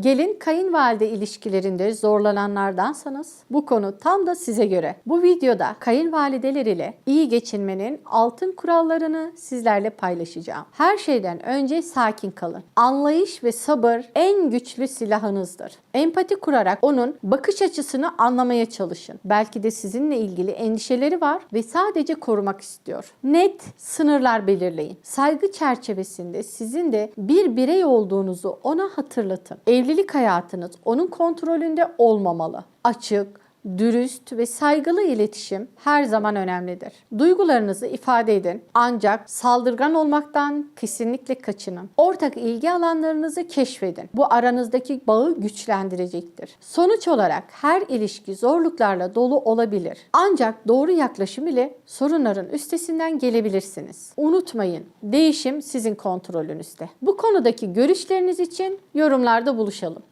Gelin kayınvalide ilişkilerinde zorlananlardansanız bu konu tam da size göre. Bu videoda kayınvalideler ile iyi geçinmenin altın kurallarını sizlerle paylaşacağım. Her şeyden önce sakin kalın. Anlayış ve sabır en güçlü silahınızdır. Empati kurarak onun bakış açısını anlamaya çalışın. Belki de sizinle ilgili endişeleri var ve sadece korumak istiyor. Net sınırlar belirleyin. Saygı çerçevesinde sizin de bir birey olduğunuzu ona hatırlatın. Evlilik hayatınız onun kontrolünde olmamalı. Açık, dürüst ve saygılı iletişim her zaman önemlidir. Duygularınızı ifade edin ancak saldırgan olmaktan kesinlikle kaçının. Ortak ilgi alanlarınızı keşfedin. Bu aranızdaki bağı güçlendirecektir. Sonuç olarak her ilişki zorluklarla dolu olabilir. Ancak doğru yaklaşım ile sorunların üstesinden gelebilirsiniz. Unutmayın, değişim sizin kontrolünüzde. Bu konudaki görüşleriniz için yorumlarda buluşalım.